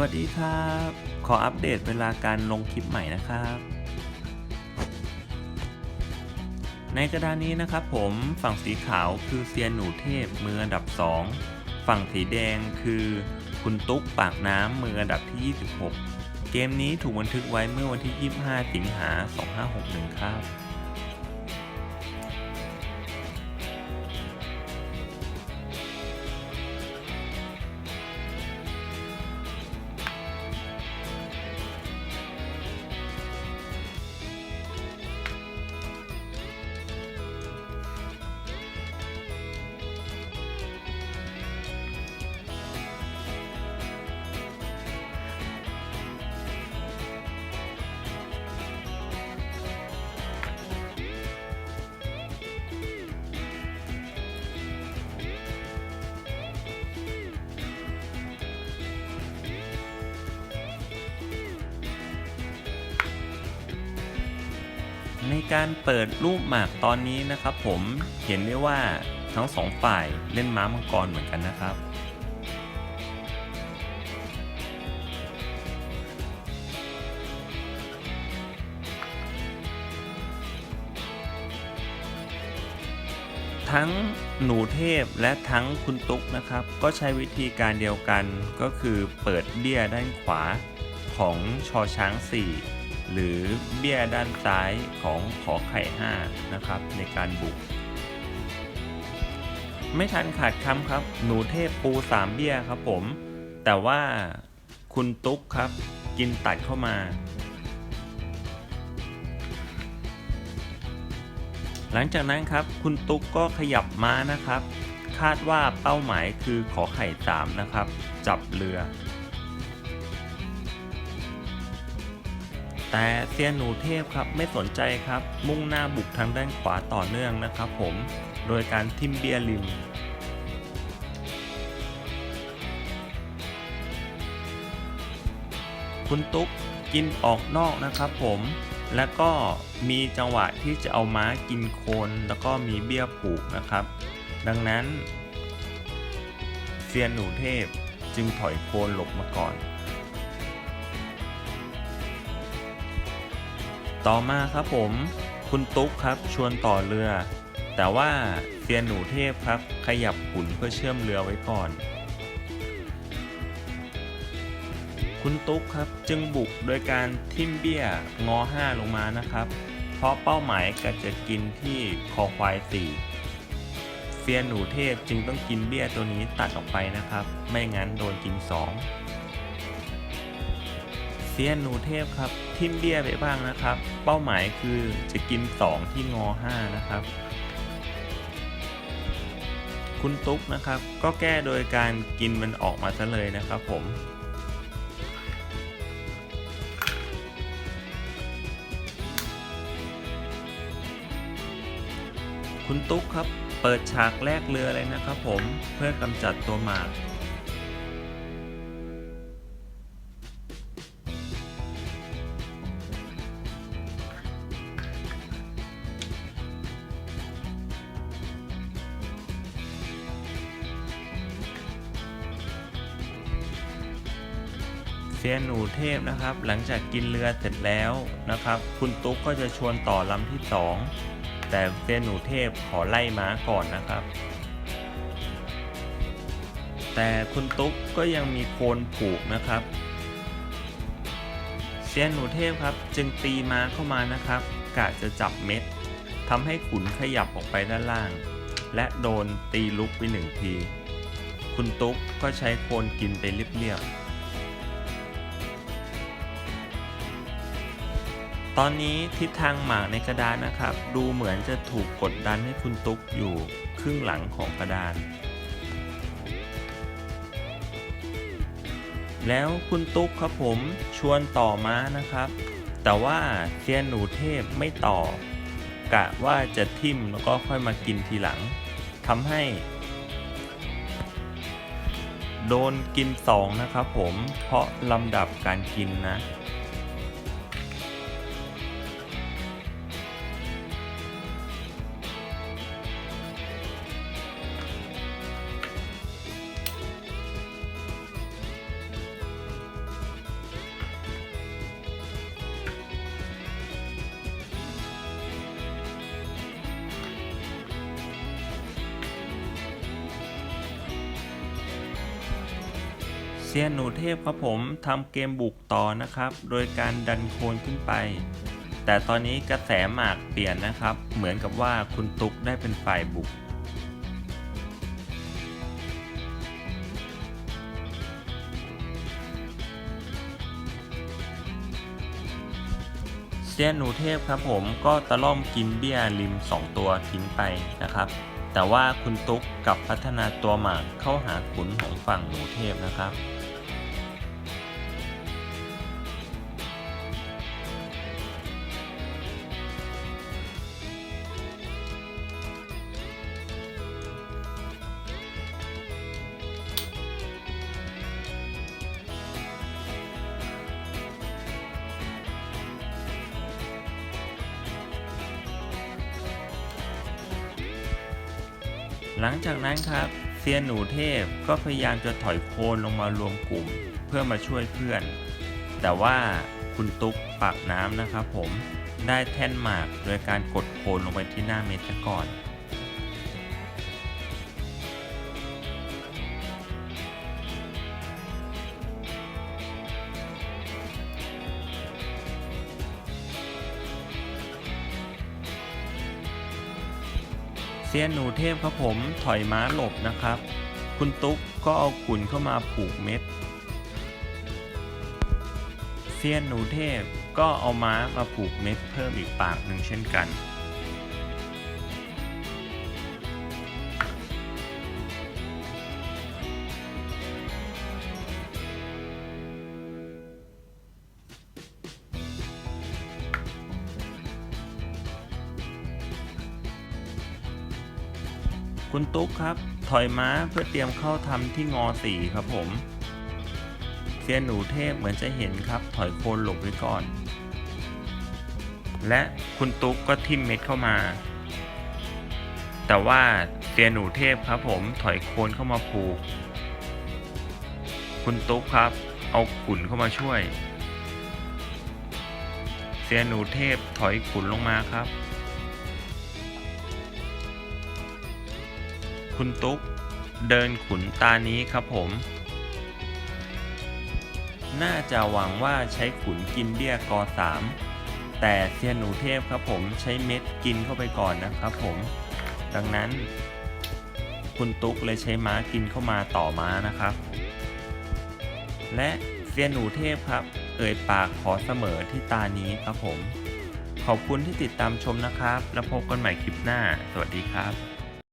วัสดีครับ ขออัปเดตเวลาการลงคลิปใหม่นะครับ ในกระดานนี้นะครับผมฝั่งสีขาวคือเซียนหนูเทพมืออันดับ 2 ฝั่งสีแดงคือคุณตุ๊กปากน้ำมืออันดับที่ 26 เกมนี้ถูกบันทึกไว้เมื่อวันที่ 25 สิงหา 2561 ครับ ในการเปิดรูปหมากตอนนี้นะครับ ผมเห็นได้ว่าทั้งสองฝ่ายเล่นม้ามังกรเหมือนกันนะครับ ทั้งหนูเทพและทั้งคุณตุ๊กนะครับ ก็ใช้วิธีการเดียวกันก็คือเปิดเบี้ยด้านขวาของชอช้าง4 หรือเบี้ยด้านซ้ายของขอไข่ 5 นะครับ ในการบุก ไม่ทันขาดคำครับ หนูเทพปู 3 เบี้ยครับผม แต่ว่าคุณตุ๊กครับ กินตัดเข้ามา หลังจากนั้นครับ คุณตุ๊กก็ขยับม้านะครับ คาดว่าเป้าหมายคือขอไข่ 3 นะครับ จับเรือ แต่เซียนหนูเทพครับไม่สนใจครับ มุ่งหน้าบุกทางด้านขวาต่อเนื่องนะครับผม โดยการทิมเบียริมคุณตุ๊กกินออกนอกนะครับผม แล้วก็มีจังหวะที่จะเอาม้ากินโคนแล้วก็มีเบี้ยผูกนะครับ ดังนั้น เซียนหนูเทพจึงถอยโคนหลบมาก่อน ต่อมาครับผม คุณตุ๊กครับชวนต่อเรือ แต่ว่าเซียนหนูเทพครับ ขยับขุนเพื่อเชื่อมเรือไว้ก่อน คุณตุ๊กครับจึงบุกโดยการทิ่มเบี้ยงอ 5 ลงมานะครับ เพราะเป้าหมายก็จะกินที่คอควาย4เซียนหนูเทพจึงต้องกินเบี้ยตัวนี้ตัดออกไปนะครับ ไม่งั้นโดนกิน 2 ซียนหนูเทพครับทิมเบี้ยไปบ้างนะครับ เป้าหมายคือจะกิน 2 ที่งอ 5 นะครับ คุณตุ๊กนะครับ ก็แก้โดยการกินมันออกมาซะเลยนะครับผมคุณตุ๊กครับ เปิดฉากแรกเรือเลยนะครับผมเพื่อกำจัดตัวหมาก ซียนหนูเทพนะครับ หลังจากกินเรือเสร็จแล้วนะครับ คุณตุ๊กก็จะชวนต่อลำที่ 2 แต่เซียนหนูเทพขอไล่ม้าก่อนนะครับ แต่คุณตุ๊กก็ยังมีโคนผูกนะครับเซียนหนูเทพครับจึงตีม้าเข้ามานะครับกะจะจับเม็ดทำให้ขุนขยับออกไปด้านล่าง และโดนตีลุกไปหนึ่งที คุณตุ๊กก็ใช้โคนกินไปเรียบๆ ตอนนี้ทิศทางหมากในกระดานนะครับ ดูเหมือนจะถูกกดดันให้คุณตุ๊กอยู่ครึ่งหลังของกระดาน แล้วคุณตุ๊กครับผมชวนต่อม้านะครับ แต่ว่าเซียนหนูเทพไม่ต่อกะว่าจะทิ่มแล้วก็ค่อยมากินทีหลังทำให้ โดนกินสองนะครับผมเพราะลำดับการกินนะ ซียนหนูเทพครับผมทำเกมบุกต่อนะครับ โดยการดันโคนขึ้นไป แต่ตอนนี้กระแสหมากเปลี่ยนนะครับ เหมือนกับว่าคุณตุ๊กได้เป็นฝ่ายบุก เซียนหนูเทพครับผมก็ตะล่อมกินเบี้ยริม 2 ตัวทิ้งไปนะครับแต่ว่าคุณตุ๊กกับพัฒนาตัวหมากเข้าหาขุนของฝั่งหนูเทพนะครับ หลังจากนั้นครับเซียนหนูเทพก็พยายามจะถอยโคนลงมารวมกลุ่มเพื่อมาช่วยเพื่อน แต่ว่าคุณตุ๊กปากน้ำนะครับผมได้แท่นหมากโดยการกดโคนลงไปที่หน้าเมตะก่อน เซียนหนูเทพครับผมถอยม้าหลบนะครับ คุณตุ๊กก็เอาขุนเข้ามาผูกเม็ดเซียนหนูเทพก็เอาม้ามาผูกเม็ดเพิ่มอีกปากหนึ่งเช่นกัน คุณตุ๊กครับ ถอยม้าเพื่อเตรียมเข้าทำที่งอสี่ครับผมเซียนหนูเทพเหมือนจะเห็นครับ ถอยโคนหลบไว้ก่อน และคุณตุ๊กก็ทิ่มเม็ดเข้ามา แต่ว่าเซียนหนูเทพครับ ผมถอยโคนเข้ามาผูก คุณตุ๊กครับ เอาขุนเข้ามาช่วย เซียนหนูเทพถอยขุนลงมาครับ คุณตุ๊ก เดินขุนตานี้ครับผม น่าจะหวังว่าใช้ขุนกินเบี้ยกอสามแต่เซียนหนูเทพครับผมใช้เม็ดกินเข้าไปก่อนนะครับผม ดังนั้น คุณตุ๊กเลยใช้ม้ากินเข้ามาต่อม้านะครับ และเซียนหนูเทพครับ เอ่ยปากขอเสมอที่ตานี้ครับผม ขอบคุณที่ติดตามชมนะครับ แล้วพบกันใหม่คลิปหน้า สวัสดีครับ